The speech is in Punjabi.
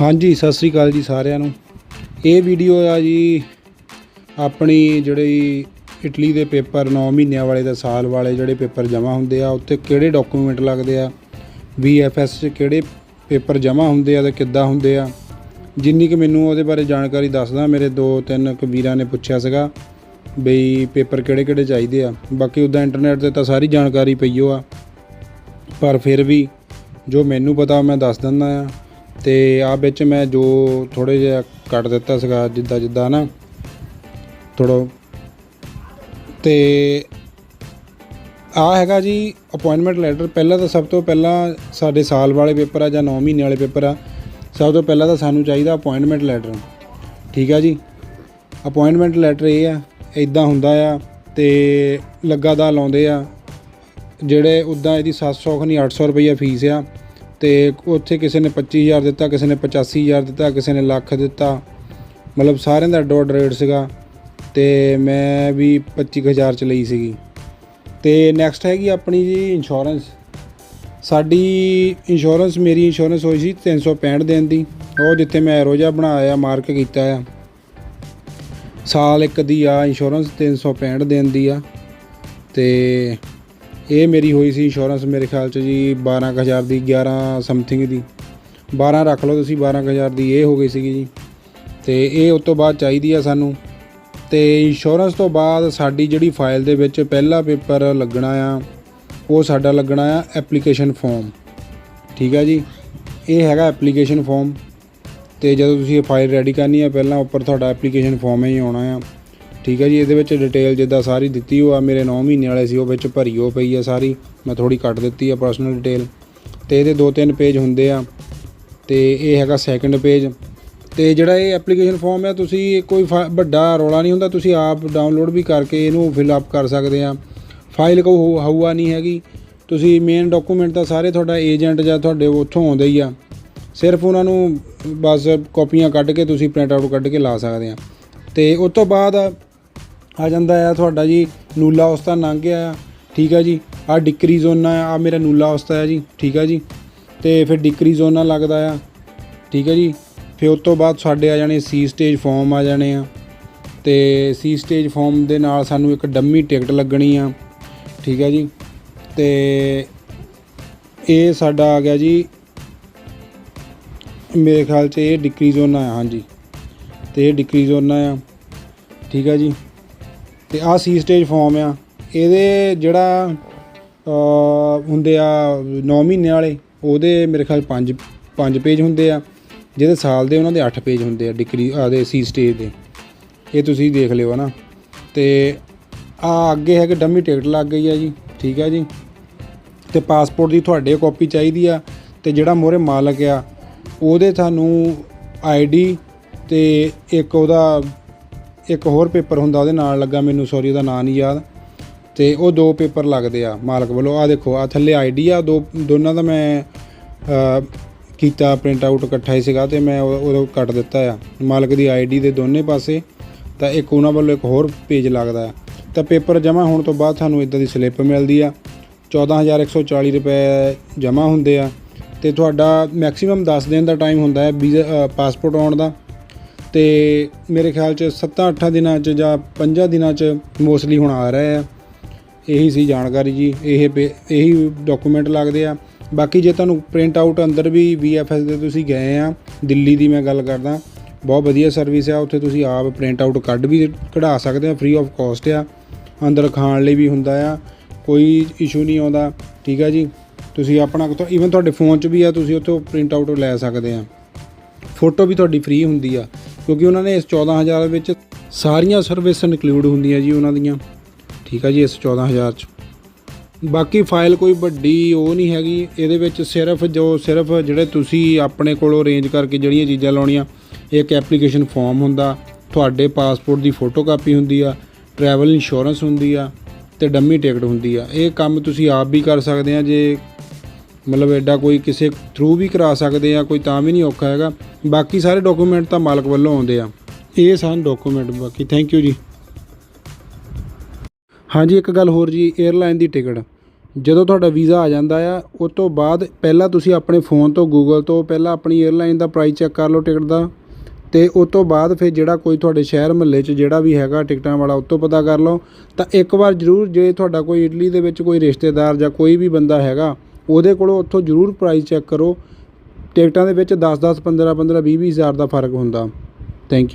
ਹਾਂਜੀ, ਸਤਿ ਸ੍ਰੀ ਅਕਾਲ ਜੀ ਸਾਰਿਆਂ ਨੂੰ। ਇਹ ਵੀਡੀਓ ਆ ਜੀ ਆਪਣੀ ਜਿਹੜੀ ਇਟਲੀ ਦੇ ਪੇਪਰ 9 ਮਹੀਨਿਆਂ ਵਾਲੇ ਦਾ ਸਾਲ ਵਾਲੇ ਜਿਹੜੇ ਪੇਪਰ ਜਮ੍ਹਾਂ ਹੁੰਦੇ ਆ ਉੱਤੇ ਕਿਹੜੇ ਡਾਕੂਮੈਂਟ ਲੱਗਦੇ ਆ VFS 'ਚ ਕਿਹੜੇ ਪੇਪਰ ਜਮ੍ਹਾਂ ਹੁੰਦੇ ਆ ਤੇ ਕਿੱਦਾਂ ਹੁੰਦੇ ਆ। ਜਿੰਨੀ ਕਿ ਮੈਨੂੰ ਉਹਦੇ ਬਾਰੇ ਜਾਣਕਾਰੀ ਦੱਸਦਾ, ਮੇਰੇ ਦੋ ਤਿੰਨ ਕੁ ਵੀਰਾਂ ਨੇ ਪੁੱਛਿਆ ਸੀਗਾ ਬਈ ਪੇਪਰ ਕਿਹੜੇ ਕਿਹੜੇ ਚਾਹੀਦੇ ਆ। ਬਾਕੀ ਉੱਦਾਂ ਇੰਟਰਨੈਟ ਤੇ ਤਾਂ ਸਾਰੀ ਜਾਣਕਾਰੀ ਪਈ ਓ ਆ। ਪਰ ਫਿਰ ਵੀ ਜੋ ਮੈਨੂੰ ਪਤਾ ਮੈਂ ਦੱਸ ਦਿੰਦਾ ਆ। ਤੇ ਆ ਵਿੱਚ ਮੈਂ ਜੋ ਥੋੜੇ ਜਿਹਾ ਕੱਟ ਦਿੱਤਾ ਸੀਗਾ, ਜਿੱਦਾਂ ਜਿੱਦਾਂ ਨਾ, ਥੋੜ੍ਹਾ। ਤੇ ਆ ਹੈਗਾ ਜੀ ਅਪਾਇੰਟਮੈਂਟ ਲੈਟਰ ਪਹਿਲਾਂ ਤਾਂ ਸਭ ਤੋਂ ਪਹਿਲਾਂ ਸਾਡੇ ਸਾਲ ਵਾਲੇ ਪੇਪਰ ਆ ਜਾਂ 9 ਮਹੀਨੇ ਵਾਲੇ ਪੇਪਰ ਆ, ਸਭ ਤੋਂ ਪਹਿਲਾਂ ਤਾਂ ਸਾਨੂੰ ਚਾਹੀਦਾ ਅਪਾਇੰਟਮੈਂਟ ਲੈਟਰ ਠੀਕ ਆ ਜੀ? ਅਪਾਇੰਟਮੈਂਟ ਲੈਟਰ ਇਹ ਆ ਇਦਾਂ ਹੁੰਦਾ ਆ ਤੇ ਲੱਗਾ ਦਾ ਲਾਉਂਦੇ ਆ, ਜਿਹੜੇ ਉਦਾਂ ਇਹਦੀ 700 ਖਨੀ 800 ਰੁਪਈਆ ਫੀਸ ਆ ਤੇ ਉੱਥੇ ਕਿਸੇ ਨੇ 25000 ਦਿੱਤਾ, ਕਿਸੇ ਨੇ 85000 ਦਿੱਤਾ, ਕਿਸੇ ਨੇ ਲੱਖ ਦਿੱਤਾ। ਮਤਲਬ ਸਾਰਿਆਂ ਦਾ ਅੱਡੋ ਰੇਟ ਸੀਗਾ ਤੇ ਮੈਂ ਵੀ 25000 ਚ ਲਈ ਸੀਗੀ। ਤੇ ਨੈਕਸਟ ਹੈਗੀ ਆਪਣੀ ਜੀ ਇੰਸ਼ੋਰੈਂਸ ਸਾਡੀ ਇੰਸ਼ੋਰੈਂਸ ਮੇਰੀ ਇੰਸ਼ੋਰੈਂਸ ਹੋਈ ਸੀ 365 ਦਿਨ ਦੀ। ਉਹ ਜਿੱਥੇ ਮੈਂ ਰੋਜ਼ਾ ਬਣਾਇਆ ਮਾਰਕ ਕੀਤਾ ਆ। ਸਾਲ ਇੱਕ ਦੀ ਆ ਇੰਸ਼ੋਰੈਂਸ 365 ਦਿਨ ਦੀ ਆ। ਤੇ ਇਹ ਮੇਰੀ ਹੋਈ ਸੀ ਇੰਸ਼ੋਰੈਂਸ ਮੇਰੇ ਖਿਆਲ ਚ ਜੀ 12000 ਦੀ 11 ਸਮਥਿੰਗ ਦੀ। 12 ਰੱਖ ਲਓ ਤੁਸੀਂ 12000 ਦੀ ਇਹ ਹੋ ਗਈ ਸੀਗੀ ਜੀ। ਤੇ ਇਹ ਉਸ ਤੋਂ ਬਾਅਦ ਚਾਹੀਦੀ ਆ ਸਾਨੂੰ। ਤੇ ਇੰਸ਼ੋਰੈਂਸ ਤੋਂ ਬਾਅਦ ਸਾਡੀ ਜਿਹੜੀ ਫਾਈਲ ਦੇ ਵਿੱਚ ਪਹਿਲਾ ਪੇਪਰ ਲੱਗਣਾ ਆ, ਉਹ ਸਾਡਾ ਲੱਗਣਾ ਆ ਐਪਲੀਕੇਸ਼ਨ ਫਾਰਮ ਠੀਕ ਆ ਜੀ? ਇਹ ਹੈਗਾ ਐਪਲੀਕੇਸ਼ਨ ਫਾਰਮ ਤੇ ਜਦੋਂ ਤੁਸੀਂ ਇਹ ਫਾਈਲ ਰੈਡੀ ਕਰਨੀ ਆ, ਪਹਿਲਾਂ ਉੱਪਰ ਤੁਹਾਡਾ ਐਪਲੀਕੇਸ਼ਨ ਫਾਰਮ ਹੀ ਆਉਣਾ ਆ। ਠੀਕ ਹੈ ਜੀ, ਇਹਦੇ ਵਿੱਚ ਡਿਟੇਲ ਜਿੱਦਾਂ ਸਾਰੀ ਦਿੱਤੀ ਉਹ ਆ ਮੇਰੇ 9 ਮਹੀਨੇ ਵਾਲੇ ਸੀ, ਉਹ ਵਿੱਚ ਭਰੀ ਹੋ ਪਈ ਆ ਸਾਰੀ। ਮੈਂ ਥੋੜੀ ਕੱਟ ਦਿੱਤੀ ਆ ਪਰਸਨਲ ਡਿਟੇਲ ਤੇ ਇਹਦੇ ਦੋ ਤਿੰਨ ਪੇਜ ਹੁੰਦੇ ਆ, ਤੇ ਇਹ ਹੈਗਾ ਸੈਕੰਡ ਪੇਜ ਤੇ ਜਿਹੜਾ ਇਹ ਐਪਲੀਕੇਸ਼ਨ ਫਾਰਮ ਆ, ਤੁਸੀਂ ਕੋਈ ਫਾ- ਵੱਡਾ ਰੌਲਾ ਨਹੀਂ ਹੁੰਦਾ, ਤੁਸੀਂ ਆਪ ਡਾਊਨਲੋਡ ਵੀ ਕਰਕੇ ਇਹਨੂੰ ਫਿਲ ਅਪ ਕਰ ਸਕਦੇ ਆ। ਫਾਈਲ ਕੋ ਹਊਆ ਨਹੀਂ ਹੈਗੀ। ਤੁਸੀਂ ਮੇਨ ਡਾਕੂਮੈਂਟ ਤਾਂ ਸਾਰੇ ਤੁਹਾਡਾ ਏਜੰਟ ਜਾਂ ਤੁਹਾਡੇ ਉੱਥੋਂ ਆਉਂਦੇ ਹੀ ਆ। ਸਿਰਫ ਉਹਨਾਂ ਨੂੰ ਬਸ ਕਾਪੀਆਂ ਕੱਢ ਕੇ ਤੁਸੀਂ ਪ੍ਰਿੰਟ ਆਊਟ ਕੱਢ ਕੇ ਲਾ ਸਕਦੇ ਆ। ਤੇ ਉਸ ਤੋਂ ਬਾਅਦ ਆ ਜਾਂਦਾ ਆ, ਤੁਹਾਡਾ ਜੀ ਨੂਲਾ ਉਸਤਾ ਲੰਘ ਗਿਆ ਆ। ਠੀਕ ਆ ਜੀ, ਆ ਡਿਕਰੀ ਜ਼ੋਨਾ ਆ ਆਹ ਮੇਰਾ ਨੂਲਾ ਉਸਤਾ ਆ ਜੀ, ਠੀਕ ਆ ਜੀ। ਤੇ ਫਿਰ ਡਿਕਰੀ ਜ਼ੋਨਾ ਲੱਗਦਾ ਆ, ਠੀਕ ਆ ਜੀ। ਫਿਰ ਉਸ ਤੋਂ ਬਾਅਦ ਸਾਡੇ ਆ ਜਾਣੇ ਸੀ ਸਟੇਜ ਫਾਰਮ ਆ ਜਾਣੇ ਆ। ਤੇ ਸੀ ਸਟੇਜ ਫਾਰਮ ਦੇ ਨਾਲ ਸਾਨੂੰ ਇੱਕ ਡੰਮੀ ਟਿਕਟ ਲੱਗਣੀ ਆ, ਠੀਕ ਆ ਜੀ। ਤੇ ਇਹ ਸਾਡਾ ਆ ਗਿਆ ਜੀ, ਮੇਰੇ ਖਿਆਲ 'ਚ ਇਹ ਡਿਕਰੀ ਜ਼ੋਨਾ ਆ, ਹਾਂਜੀ। ਤੇ ਇਹ ਡਿਕਰੀ ਜ਼ੋਨਾ ਆ, ਠੀਕ ਆ ਜੀ। ਤੇ ਆਹ ਸੀ ਸਟੇਜ ਫਾਰਮ ਆ। ਇਹਦੇ ਜਿਹੜਾ ਹੁੰਦੇ ਆ 9 ਮਹੀਨੇ ਵਾਲੇ, ਉਹਦੇ ਮੇਰੇ ਖਿਆਲ 5 5 ਪੇਜ ਹੁੰਦੇ ਆ। ਜਿਹਦੇ ਸਾਲ ਦੇ ਉਹਨਾਂ ਦੇ 8 ਪੇਜ ਹੁੰਦੇ ਆ ਡਿਗਰੀ ਆਦੇ ਸੀ ਸਟੇਜ ਦੇ। ਇਹ ਤੁਸੀਂ ਦੇਖ ਲਿਓ ਨਾ ਤੇ ਆ ਅੱਗੇ ਹੈ ਕਿ ਡੰਮੀ ਟਿਕਟ ਲੱਗ ਗਈ ਆ ਜੀ, ਠੀਕ ਆ ਜੀ। ਤੇ ਪਾਸਪੋਰਟ ਦੀ ਤੁਹਾਡੇ ਕਾਪੀ ਚਾਹੀਦੀ ਆ। ਤੇ ਜਿਹੜਾ ਮੋਰੇ ਮਾਲਕ ਆ, ਉਹਦੇ ਤੁਹਾਨੂੰ ਆਈਡੀ ਤੇ ਇੱਕ ਉਹਦਾ ਇੱਕ ਹੋਰ ਪੇਪਰ ਹੁੰਦਾ ਉਹਦੇ ਨਾਲ ਲੱਗਾ ਮੈਨੂੰ ਸੌਰੀ ਉਹਦਾ ਨਾਂ ਨਹੀਂ ਯਾਦ। ਤੇ ਉਹ ਦੋ ਪੇਪਰ ਲੱਗਦੇ ਆ ਮਾਲਕ ਵੱਲੋਂ। ਆ ਦੇਖੋ ਆ ਥੱਲੇ ਆਈਡੀ ਆ, ਦੋ, ਦੋਨਾਂ ਦਾ ਮੈਂ ਕੀਤਾ ਪ੍ਰਿੰਟ ਆਊਟ ਇਕੱਠਾ ਹੀ ਸੀਗਾ ਤੇ ਮੈਂ ਉਹ- ਉਦੋਂ ਕੱਟ ਦਿੱਤਾ ਆ। ਮਾਲਕ ਦੀ ਆਈਡੀ ਦੇ ਦੋਨੇ ਪਾਸੇ, ਤਾਂ ਇੱਕ ਉਹਨਾਂ ਵੱਲੋਂ ਇੱਕ ਹੋਰ ਪੇਜ ਲੱਗਦਾ ਆ। ਤਾਂ ਪੇਪਰ ਜਮ੍ਹਾਂ ਹੋਣ ਤੋਂ ਬਾਅਦ ਤੁਹਾਨੂੰ ਇਦਾਂ ਦੀ ਸਲਿੱਪ ਮਿਲਦੀ ਆ। 14140 ਰੁਪਏ ਜਮ੍ਹਾਂ ਹੁੰਦੇ ਆ। ਤੇ ਤੁਹਾਡਾ ਮੈਕਸਿਮਮ 10 ਦਿਨ ਦਾ ਟਾਈਮ ਹੁੰਦਾ ਹੈ, ਵੀਜ਼ਾ ਪਾਸਪੋਰਟ ਆਉਣ ਦਾ। ਤੇ ਮੇਰੇ ਖਿਆਲ ਚ 7-8 ਦਿਨਾਂ ਚ ਜਾਂ 5 ਦਿਨਾਂ ਚ ਮੋਸਟਲੀ ਹੁਣ ਆ ਰਹੇ ਆ। ਇਹੀ ਸੀ ਜਾਣਕਾਰੀ ਜੀ। ਇਹ ਪੇ- ਇਹੀ ਡਾਕੂਮੈਂਟ ਲੱਗਦੇ ਆ। ਬਾਕੀ ਜੇ ਤੁਹਾਨੂੰ ਪ੍ਰਿੰਟ ਆਊਟ ਅੰਦਰ ਵੀ VFS ਦੇ ਤੁਸੀਂ ਗਏ ਆ, ਦਿੱਲੀ ਦੀ ਮੈਂ ਗੱਲ ਕਰਦਾ, ਬਹੁਤ ਵਧੀਆ ਸਰਵਿਸ ਆ। ਉੱਥੇ ਤੁਸੀਂ ਆਪ ਪ੍ਰਿੰਟ ਆਊਟ ਕੱਢ ਵੀ ਕਢਾ ਸਕਦੇ ਆ ਫ੍ਰੀ ਆਫ ਕਾਸਟ ਆ। ਅੰਦਰ ਖਾਣ ਲਈ ਵੀ ਹੁੰਦਾ ਆ। ਕੋਈ ਇਸ਼ੂ ਨਹੀਂ ਆਉਂਦਾ। ਠੀਕ ਆ ਜੀ। ਤੁਸੀਂ ਆਪਣਾ ਈਵਨ ਤੁਹਾਡੇ ਫੋਨ 'ਚ ਵੀ ਆ, ਤੁਸੀਂ ਉੱਥੋਂ ਪ੍ਰਿੰਟ ਆਊਟ ਲੈ ਸਕਦੇ ਆ। ਫੋਟੋ ਵੀ ਤੁਹਾਡੀ ਫ੍ਰੀ ਹੁੰਦੀ ਆ। ਕਿਉਂਕਿ ਉਹਨਾਂ ਨੇ ਇਸ 14000 ਵਿੱਚ ਸਾਰੀਆਂ ਸਰਵਿਸ ਇਨਕਲੂਡ ਹੁੰਦੀਆਂ ਜੀ ਉਹਨਾਂ ਦੀਆਂ। ਠੀਕ ਆ ਜੀ ਇਸ 14000 ਚ। ਬਾਕੀ ਫਾਈਲ ਕੋਈ ਵੱਡੀ ਉਹ ਨਹੀਂ ਹੈਗੀ। ਇਹਦੇ ਵਿੱਚ ਸਿਰਫ ਜੋ ਸਿਰਫ ਜਿਹੜੇ ਤੁਸੀਂ ਆਪਣੇ ਕੋਲੋਂ ਅਰੇਂਜ ਕਰਕੇ ਜਿਹੜੀਆਂ ਚੀਜ਼ਾਂ ਲਾਉਣੀਆਂ, ਇੱਕ ਐਪਲੀਕੇਸ਼ਨ ਫਾਰਮ ਹੁੰਦਾ, ਤੁਹਾਡੇ ਪਾਸਪੋਰਟ ਦੀ ਫੋਟੋਕਾਪੀ ਹੁੰਦੀ ਆ ਟਰੈਵਲ ਇੰਸ਼ੋਰੈਂਸ ਹੁੰਦੀ ਆ, ਤੇ ਡੰਮੀ ਟਿਕਟ ਹੁੰਦੀ ਆ। ਇਹ ਕੰਮ ਤੁਸੀਂ ਆਪ ਵੀ ਕਰ ਸਕਦੇ ਆ। ਜੇ ਮਤਲਬ ਐਡਾ ਕੋਈ ਕਿਸੇ ਥਰੂ ਵੀ ਕਰਾ ਸਕਦੇ ਆ, ਕੋਈ ਤਾਂ ਵੀ ਨਹੀਂ ਔਖਾ ਹੈਗਾ। ਬਾਕੀ ਸਾਰੇ ਡਾਕੂਮੈਂਟ ਤਾਂ ਮਾਲਕ ਵੱਲੋਂ ਆਉਂਦੇ ਆ। ਇਹ ਸਨ ਡਾਕੂਮੈਂਟ ਬਾਕੀ। Thank you ji. ਹਾਂਜੀ, ਇੱਕ ਗੱਲ ਹੋਰ ਜੀ 에ਅਰਲਾਈਨ ਦੀ ਟਿਕਟ। ਜਦੋਂ ਤੁਹਾਡਾ ਵੀਜ਼ਾ ਆ ਜਾਂਦਾ ਆ, ਉਸ ਤੋਂ ਬਾਅਦ ਪਹਿਲਾਂ ਤੁਸੀਂ ਆਪਣੇ ਫੋਨ ਤੋਂ ਗੂਗਲ ਤੋਂ ਪਹਿਲਾਂ ਆਪਣੀ 에ਅਰਲਾਈਨ ਦਾ ਪ੍ਰਾਈਸ ਚੈੱਕ ਕਰ ਲਓ ਟਿਕਟ ਦਾ। ਤੇ ਉਸ ਤੋਂ ਬਾਅਦ ਫਿਰ ਜਿਹੜਾ ਕੋਈ ਤੁਹਾਡੇ ਸ਼ਹਿਰ ਮਹੱਲੇ 'ਚ ਜਿਹੜਾ ਵੀ ਹੈਗਾ ਟਿਕਟਾਂ ਵਾਲਾ, ਉਸ ਤੋਂ ਪਤਾ ਕਰ ਲਓ। ਤਾਂ ਇੱਕ ਵਾਰ ਜ਼ਰੂਰ ਜੇ ਤੁਹਾਡਾ ਕੋਈ ਇਟਲੀ ਦੇ ਵਿੱਚ ਕੋਈ ਰਿਸ਼ਤੇਦਾਰ ਜਾਂ ਕੋਈ ਵੀ ਬੰਦਾ ਹੈਗਾ ਉਹਦੇ ਕੋਲੋਂ ਉੱਥੋਂ ਜ਼ਰੂਰ ਪ੍ਰਾਈਸ ਚੈੱਕ ਕਰੋ। ਟਿਕਟਾਂ ਦੇ ਵਿੱਚ ਦਸ ਦਸ, ਪੰਦਰਾਂ ਪੰਦਰਾਂ, ਵੀਹ ਵੀਹ ਹਜ਼ਾਰ ਦਾ ਫ਼ਰਕ ਹੁੰਦਾ। Thank you